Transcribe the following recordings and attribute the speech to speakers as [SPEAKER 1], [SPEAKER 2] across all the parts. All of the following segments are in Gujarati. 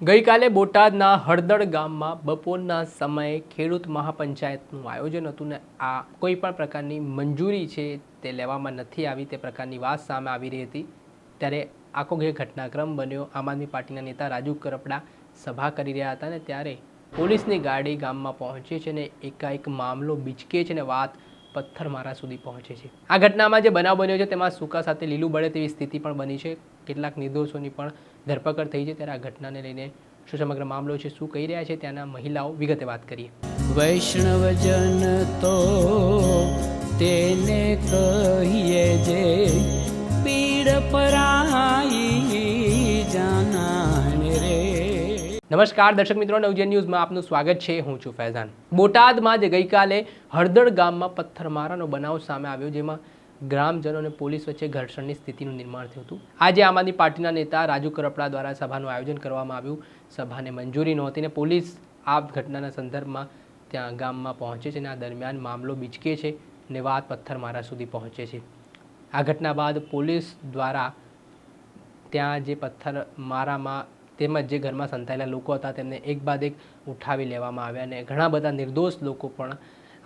[SPEAKER 1] ગઈકાલે બોટાદના હળદળ ગામમાં બપોરના સમયે ખેડૂત મહાપંચાયતનું આયોજન હતું ને આ કોઈ પણ પ્રકારની મંજૂરી છે તે લેવામાં નથી આવી, તે પ્રકારની વાત સામે આવી રહી હતી. ત્યારે આખો જે ઘટનાક્રમ બન્યો. આમ આદમી પાર્ટીના નેતા રાજુ કરપડા સભા કરી રહ્યા હતા ને ત્યારે પોલીસની ગાડી ગામમાં પહોંચે છે ને એકાએક મામલો બિચકે છે ને વાત પથ્થરમારા સુધી પહોંચે છે. આ ઘટનામાં જે બનાવ બન્યો છે, તેમાં સૂકા સાથે લીલું બળે તેવી સ્થિતિ પણ બની છે. કેટલાક નિર્દોષોની પણ ધરપકડ થઈ છે. ત્યારે આ ઘટનાને લઈને શું સમગ્ર મામલો છે, શું કહી રહ્યા છે, ત્યાંના મહિલાઓ વિગતે વાત કરીએ.
[SPEAKER 2] વૈષ્ણવજન તો તેને કહીએ જે
[SPEAKER 1] નમસ્કાર, દર્શક મિત્રો નવજન ન્યૂઝમાં આપનું સ્વાગત છે. હું છું ફૈઝાન. બોટાદમાં જે ગઈકાલે હળદળ ગામમાં પથ્થરમારાનો બનાવ સામે આવ્યો, જેમાં ગ્રામજનો અને પોલીસ વચ્ચે ઘર્ષણની સ્થિતિનું નિર્માણ થયું હતું. આજે આમ આદમી પાર્ટીના નેતા રાજુ કરપડા દ્વારા સભાનું આયોજન કરવામાં આવ્યું. સભાને મંજૂરી નહોતી ને પોલીસ આ ઘટનાના સંદર્ભમાં ત્યાં ગામમાં પહોંચે છે અને આ દરમિયાન મામલો બીચકે છે ને વાત પથ્થરમારા સુધી પહોંચે છે. આ ઘટના બાદ પોલીસ દ્વારા ત્યાં જે પથ્થર મારામાં તેમજ જે ઘરમાં સંતાયેલા લોકો હતા, તેમને એક બાદ એક ઉઠાવી લેવામાં આવ્યા અને ઘણા બધા નિર્દોષ લોકો પણ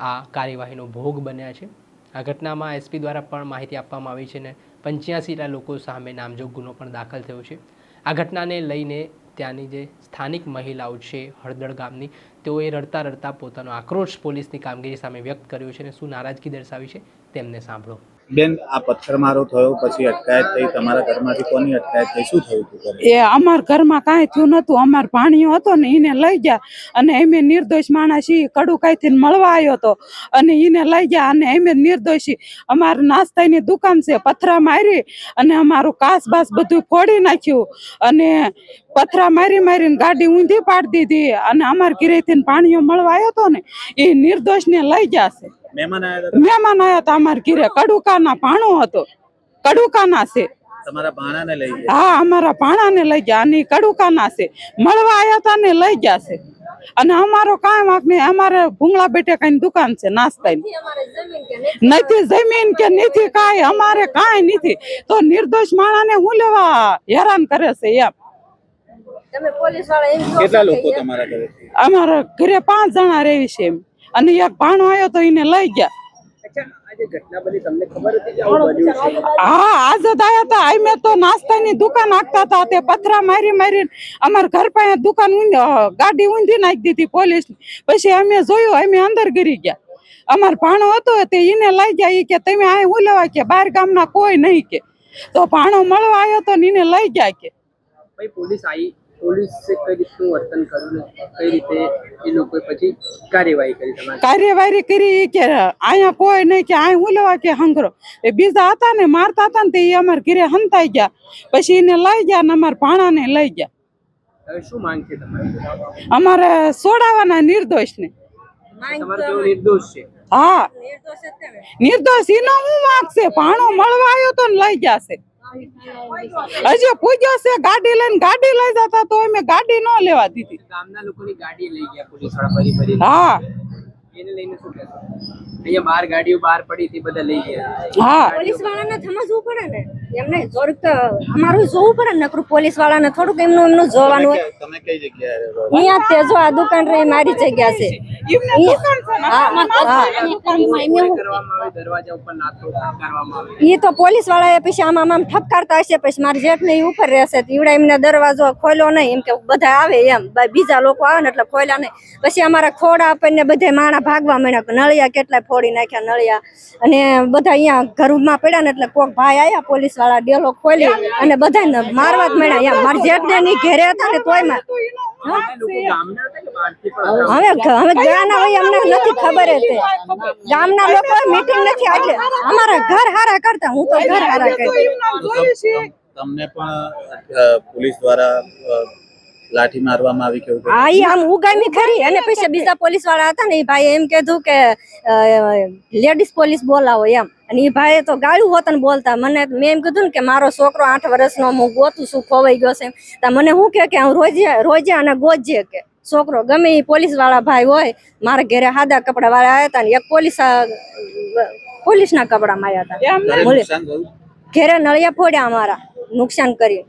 [SPEAKER 1] આ કાર્યવાહીનો ભોગ બન્યા છે. આ ઘટનામાં એસપી દ્વારા પણ માહિતી આપવામાં આવી છે ને પંચ્યાસીના લોકો સામે નામજોગ ગુનો પણ દાખલ થયો છે. આ ઘટનાને લઈને ત્યાંની જે સ્થાનિક મહિલાઓ છે, હળદળ ગામની, તેઓએ રડતા રડતા પોતાનો આક્રોશ પોલીસની કામગીરી સામે વ્યક્ત કર્યો છે અને શું નારાજગી દર્શાવી છે, તેમને સાંભળો.
[SPEAKER 3] બેન, આ પથ્થરમારો થયો, પછી અટકાયત થઈ, તમારા ઘરમાંથી કોની અટકાયત થઈ? શું થયું હતું
[SPEAKER 4] એ અમાર ઘરમાં કાંઈ થયું નતું અમાર ભાણિયો હતો ને એને લઈ ગયા. અને એમે નિર્દોષ માણસ ઈ કડુ કાંઈથી મળવા આવ્યો હતો અને એને લઈ ગયા અને એમે નિર્દોષી અમાર નાસ્તાની દુકાન છે, પથરા મારી અને અમારું કાસ બાસ બધું ફોડી નાખ્યું. અને પથરા મારી મારીને ગાડી ઊંધી પાડી દીધી. અને અમાર ઘરેથી પાણીઓ મળવા આવ્યો હતો ને, એ નિર્દોષને લઈ ગયા છે.
[SPEAKER 3] મહેમાન આવ્યા હતા?
[SPEAKER 4] મહેમાન આવ્યા હતા અમાર ઘરે. કડુકાના ભાણો હતો. કડુકાના છે.
[SPEAKER 3] તમારા ભાણાને લઈ ગયા?
[SPEAKER 4] હા અમારા ભાણાને લઈ ગયા અને કડુકાના છે. મળવા આયા તા ને લઈ ગયા છે. અને અમારો કાંઈ વાંક નહીં. અમારે ભૂંગળા બેટે કઈ દુકાન છે નાસ્તાની. નથી જમીન કે નથી કાંઈ? અમારે કાંઈ નથી. તો નિર્દોષ માણાને હું લેવા હેરાન કરે છે એમ.
[SPEAKER 5] તમે પોલીસવાળા એમ કહો
[SPEAKER 3] કેટલા લોકો તમારા ઘરે
[SPEAKER 4] અમારા ઘરે પાંચ જણા રેવી છે એમ. અને એક ભાણો આવ્યો તો એને લઈ ગયા. હા આઝાદ આયા હતા. અમે તો નાસ્તાની દુકાન આપતા હતા તે પથરા મારી મારી અમારા ઘર પાસે દુકાન ગાડી ઊંધી નાખી દીધી પોલીસ પછી અમે જોયું અમે અંદર ગરી ગયા. અમાર ભાણો હતો તે એને લઈ ગયા એ કે તમે આ હું લેવા કે? બાર ગામના કોઈ નહીં કે. તો ભાણો મળવા આવ્યો તો એને લઈ ગયા કે.
[SPEAKER 1] પોલીસ આવી પોલીસે કઈ રીતનું વર્તન કર્યું ને કઈ રીતે એ લોકોએ પછી કાર્યવાહી કરી તમારી?
[SPEAKER 4] કાર્યવાહી કરી એ કે અહીંયા કોઈ નહીં કે અહીં હું લેવા કે હંગરો. એ બીજા હતા ને મારતા હતા ને તે અમાર ઘરે હંતાઈ ગયા. પછી એને લઈ ગયા ને અમારા ભાણાને લઈ ગયા.
[SPEAKER 1] હવે શું માંગ છે તમારી?
[SPEAKER 4] અમારે સોડાવાના નિર્દોષ હા.
[SPEAKER 5] નિર્દોષ જ છે ને.
[SPEAKER 4] નિર્દોષ ઈનો હું માગશે ભાણો મળવા આવ્યો તો ને લઈ ગયા છે. હજી પૂજ્યો છે ગાડી લઈને ગાડી લઈ જતા તો અમે ગાડી ન લેવા દીધી.
[SPEAKER 1] ગામના લોકોની ગાડી લઈ ગયા પોલીસવાળા ફરી ફરી
[SPEAKER 4] હા.
[SPEAKER 1] એને લઈને શું કહેશો? અહીંયા બાર ગાડીઓ બહાર પડી હતી બધા લઈ ગયા.
[SPEAKER 4] હા.
[SPEAKER 5] પોલીસ વાળાને સમજવું પડે ને? એમને થોડુંક તો અમારું જોવું પડે ને નકરું પોલીસ વાળાને થોડુંક એમનું એમનું જોવાનું હોય.
[SPEAKER 3] તમે કઈ જગ્યાએ રહો?
[SPEAKER 5] અહીંયા તે જો આ દુકાન રહી મારી જગ્યા છે.
[SPEAKER 4] એમને દુકાન છે ને,
[SPEAKER 5] હા,
[SPEAKER 4] અમારા
[SPEAKER 5] હા.
[SPEAKER 4] દુકાનમાં એમને હું-
[SPEAKER 1] કરવામાં આવે દરવાજા ઉપર નાતો કરવામાં આવે.
[SPEAKER 5] ઈ તો પોલીસ વાળાએ પછી આમ આમ આમ ઠપકારતા હશે પછી મારી જેઠ ને ઉપર રહેશે. તો ઈવડા એમને દરવાજો ખોલ્યો નહીં એમ કે બધા આવે એમ. બ- બીજા લોકો આવે ને એટલે ખોલ્યા નહીં. પછી અમારા ખોડા આપણને બધે માણા ભાગવા માંડ્યા નળિયા કેટલા ફોડી નાખ્યા નળિયા અને બધા અહીંયા ઘરમાં પડ્યા ને એટલે કોક ભાઈ આયા પોલીસવાળા ડેલો ખોલી અને બધાને મારવા જ માંડ્યા એમ મારી ની ઘેરે હતા ને તોય હવે હવે ગાના હોય અમને નથી ખબર તે ગામના લોકો મીટિંગ નથી એટલે અમારા ઘર હારા કરતા હું તો ઘર હારા કરી
[SPEAKER 3] તમને પણ પોલીસ દ્વારા લાઠી મારવામાં આવી કેવું
[SPEAKER 5] હા ઈ આમ ઉગામી ખરી. અને પછી બીજા પોલીસવાળા હતા ને એ ભાઈ એમ કીધું કે લેડીઝ પોલીસ બોલાવો એમ. અને એ ભાઈ તો ગાળું હોત ને બોલતા. મને મેં એમ કીધું ને કે મારો છોકરો આઠ વર્ષનો હું ગોતું છું ખોવાઈ ગયો છે તો મને શું કે કે હું રોજે રોજે અને ગોજે કે. છોકરો ગમે એ પોલીસવાળા ભાઈ હોય મારા ઘરે સાદા કપડા વાળા આવ્યા હતા ને એક પોલીસ પોલીસ ના કપડા માં આવ્યા હતા?
[SPEAKER 3] ઘેરે
[SPEAKER 5] નળિયા ફોડ્યા અમારા નુકસાન કર્યું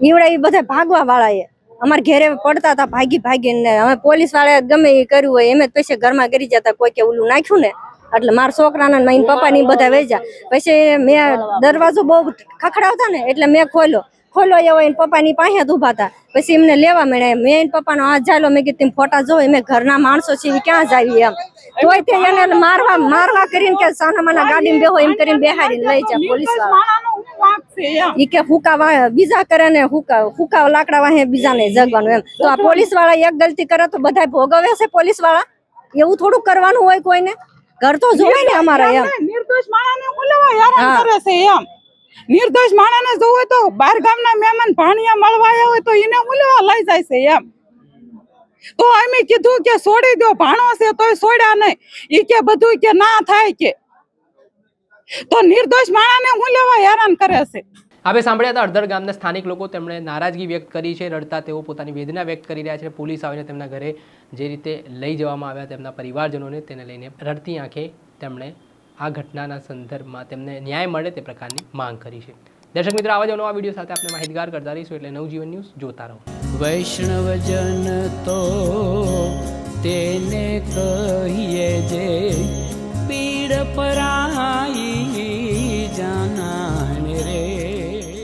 [SPEAKER 5] એ બધા ભાગવા વાળા એ અમારે ઘેરે પડતા હતા ભાગી ભાગીને. અમે પોલીસવાળા ગમે એ કર્યું હોય એમ જ પછી ઘરમાં કરી જતા કોઈ કે ઓલું નાખ્યું ને. એટલે મારા છોકરાના ને પપ્પા ની બધા વેજા પછી મેં દરવાજો બહુ ખખડાવતા ને એટલે મેં ખોલ્યો. ખોલ્યો એવો એને પપ્પાની પાસે જ ઊભા હતા પછી એમને લેવા મળ્યા મેં એને પપ્પાનો હાથ જાયલો મેં કીધું ફોટા જો મેં ઘરના માણસો છે ક્યાં જાવી એમ. તોય તે એને મારવા મારવા કરીને કે સાના માના ગાડીમાં બેહો એમ કરીને બેહાડીને લઈ જાય
[SPEAKER 4] પોલીસવાળા
[SPEAKER 5] ઈ કે હુકા બીજા કરે ને હુકા હુકા લાકડા વાહે બીજાને જગવાનું એમ. તો આ પોલીસવાળા એક ગલતી કરે તો બધા ભોગવે છે પોલીસવાળા એવું થોડું કરવાનું હોય કોઈને? ઘર તો જોવે ને અમારા એમ.
[SPEAKER 4] નિર્દોષ માણાને હું હેરાન કરે છે એમ. નિર્દોષ માણાને જોવે તો બાર ગામના મહેમાન ભાણિયા મળવા આવ્યા હોય તો એને ઉલવા લઈ જાય છે એમ. તો અમે કીધું કે છોડી દો ભાણો છે તોય છોડ્યા નહીં. ઈ કે બધું કે ના થાય કે. તો નિર્દોષ માણાને હું લેવા હેરાન કરે છે.
[SPEAKER 1] હવે સાંભળ્યા હતા અડધર ગામના સ્થાનિક લોકો તેમણે નારાજગી વ્યક્ત કરી છે રડતા તેઓ પોતાની વેદના વ્યક્ત કરી રહ્યા છે. પોલીસ આવીને તેમના ઘરે જે રીતે લઈ જવામાં આવ્યા તેમના પરિવારજનોને તેને લઈને રડતી આંખે તેમણે આ ઘટનાના સંદર્ભમાં તેમને ન્યાય મળે તે પ્રકારની માંગ કરી છે. દર્શક મિત્રો આવા જ આ વીડિયો સાથે આપણે માહિતગાર કરતા રહીશું એટલે નવજીવન ન્યૂઝ જોતા રહો.
[SPEAKER 2] વૈષ્ણવજન તો તેને કહીએ જે પીડ પરાય